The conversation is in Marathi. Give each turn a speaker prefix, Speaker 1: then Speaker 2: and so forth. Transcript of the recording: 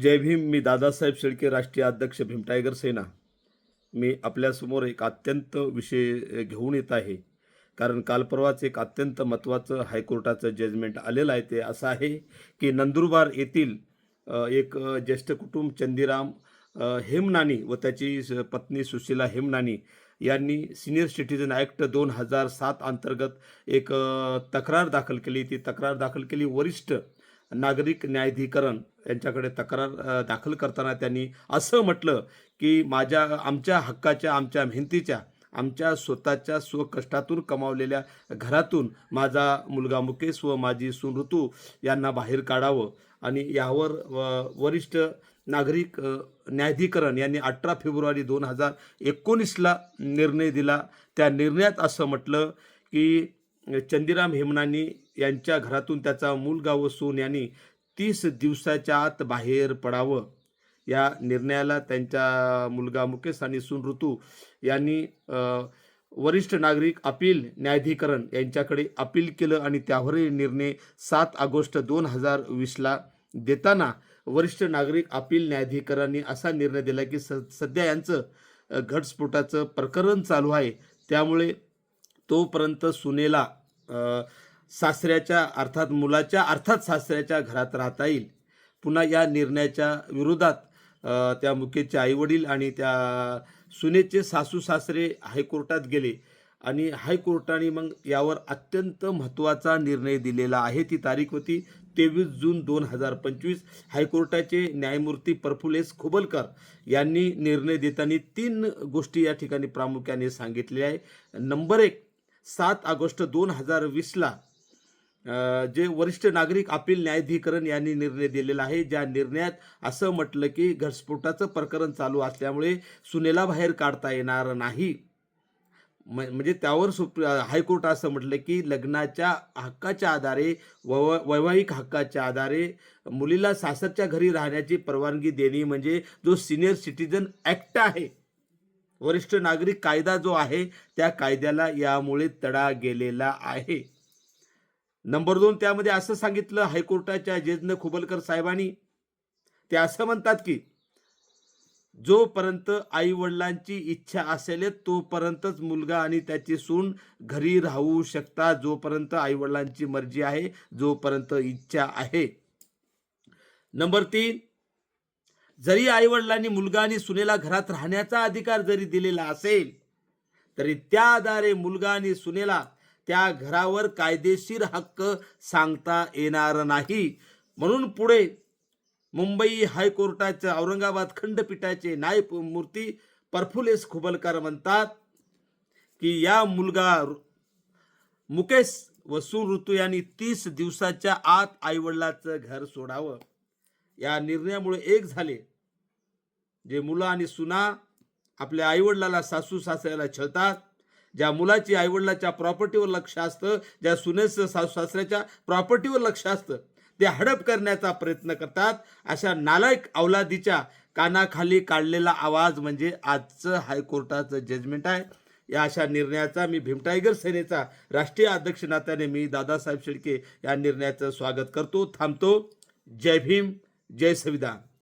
Speaker 1: जय भीम. मी दादासाहेब शेळके राष्ट्रीय अध्यक्ष भीम टायगर सेना. मी आपल्यासमोर एक अत्यंत विषय घेऊन येत आहे. कारण काल परवाच एक अत्यंत महत्त्वाचं हायकोर्टाचं जजमेंट आलेलं आहे. ते असं आहे की नंदुरबार येथील एक ज्येष्ठ कुटुंब चंदीराम हेमनानी व त्याची स- पत्नी सुशीला हेमनानी यांनी सिनियर सिटीजन ॲक्ट दोन हजार सात अंतर्गत एक तक्रार दाखल केली. ती तक्रार दाखल केली. वरिष्ठ नागरिक न्यायाधिकरण यांच्याकडे तक्रार दाखल करताना त्यांनी असं म्हटलं की माझ्या आमच्या हक्काच्या आमच्या मेहनतीच्या आमच्या स्वतःच्या स्वकष्टातून कमावलेल्या घरातून माझा मुलगा मुकेश व माझी सून ऋतू यांना बाहेर काढावं आणि यावर वरिष्ठ नागरिक न्यायाधिकरण यांनी अठरा फेब्रुवारी दोन हजार एकोणीसला निर्णय दिला. त्या निर्णयात असं म्हटलं की चंदीराम हेमनानी यांच्या घरातून त्याचा मुलगा व सून यांनी तीस दिवसाच्या आत बाहेर पडावं. या निर्णयाला त्यांचा मुलगा मुकेश आणि सून ऋतू यांनी वरिष्ठ नागरिक अपील न्यायाधिकरण यांच्याकडे अपील केलं आणि त्यावरही निर्णय सात ऑगस्ट दोन हजार वीसला देताना वरिष्ठ नागरिक अपील न्यायाधिकरणाने असा निर्णय दिला की स सध्या यांचं घटस्फोटाचं प्रकरण चालू आहे. त्यामुळे तोपर्यंत सुनेला सासऱ्याच्या अर्थात मुलाच्या अर्थात सासऱ्याच्या घरात राहता येईल. पुन्हा या निर्णयाच्या विरोधात त्या मुकेशचे आईवडील आणि त्या सुनेचे सासू सासरे हायकोर्टात गेले आणि हायकोर्टाने मग यावर अत्यंत महत्त्वाचा निर्णय दिलेला आहे. ती तारीख होती तेवीस जून दोन हजार पंचवीस. हायकोर्टाचे न्यायमूर्ती प्रफुल्ल खोबलकर यांनी निर्णय देताना तीन गोष्टी या ठिकाणी प्रामुख्याने सांगितलेल्या आहे नंबर एक सात ऑगस्ट दोन हजार वीसला जे वरिष्ठ नागरिक अपील न्यायाधिकरण यांनी निर्णय दिलेला आहे ज्या निर्णयात असं म्हटलं की घटस्फोटाचं प्रकरण चालू असल्यामुळे सुनेला बाहेर काढता येणार नाही. म- म्हणजे त्यावर सुप हायकोर्ट असं म्हटलं की लग्नाच्या हक्काच्या आधारे वव वैवाहिक हक्काच्या आधारे मुलीला सासरच्या घरी राहण्याची परवानगी देणे म्हणजे जो सिनियर सिटीजन ॲक्ट आहे वरिष्ठ नागरिक कायदा जो आहे त्या कायद्याला यामुळे तडा गेलेला आहे. नंबर दोन त्यामध्ये असं सांगितलं हायकोर्टाच्या जजनं खुबलकर साहेबांनी. ते असं म्हणतात की जोपर्यंत आई वडिलांची इच्छा असेल तोपर्यंतच मुलगा आणि त्याची सून घरी राहू शकता जोपर्यंत आई वडिलांची मर्जी आहे जोपर्यंत इच्छा आहे. नंबर तीन जरी आई वडिलांनी मुलगा आणि सुनेला घरात राहण्याचा अधिकार जरी दिलेला असेल तरी त्या आधारे मुलगा आणि सुनेला त्या घरावर कायदेशीर हक्क सांगता येणार नाही. म्हणून पुढे मुंबई हायकोर्टाचे औरंगाबाद खंडपीठाचे न्यायमूर्ती परफुलेस खुबलकर म्हणतात की या मुलगा मुकेश व ऋतू यांनी तीस दिवसाच्या आत आईवडिलाचं घर सोडावं. या निर्णयामुळे एक झाले. जे मुलं आणि सुना आपल्या आईवडिलाला सासू सासऱ्याला छळतात. ज्या मुलाची आईवडिलाच्या प्रॉपर्टीवर लक्ष असतं ज्या सुनेचं सासू सासऱ्याच्या प्रॉपर्टीवर लक्ष असतं ते हडप करण्याचा प्रयत्न करतात. अशा नालायक अवलादीच्या कानाखाली काढलेला आवाज म्हणजे आजचं हायकोर्टाचं जजमेंट आहे. या अशा निर्णयाचा मी भीमटायगर सेनेचा राष्ट्रीय अध्यक्ष नात्याने मी दादासाहेब शेळके या निर्णयाचं स्वागत करतो. थांबतो. जय भीम जय संविधान.